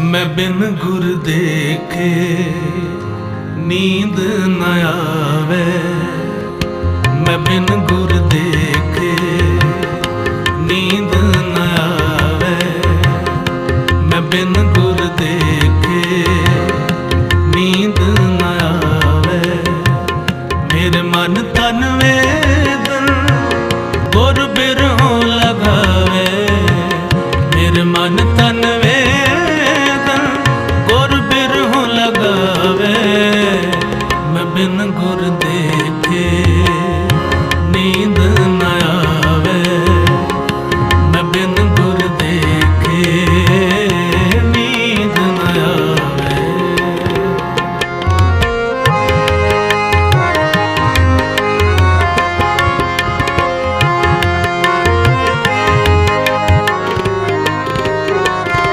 ਮੈਂ ਬਿਨ ਗੁਰ ਦੇਖੇ ਨੀਂਦ ਨ ਆਵੇ। ਮੈਂ ਬਿਨ ਗੁਰ ਦੇਖੇ ਨੀਂਦ ਨ ਆਵੇ। ਮੈਂ ਬਿਨ ਗੁਰ ਦੇਖੇ ਨੀਂਦ ਨ ਆਵੇ। ਮੇਰੇ ਮਨ ਤਨ ਵੇਦਨ ਗੁਰ ਬਿਰਹੋਂ ਲਗਾਵੇ। ਮੇਰੇ ਮਨ ਤਨ ਵੇ 가는 걸은 내게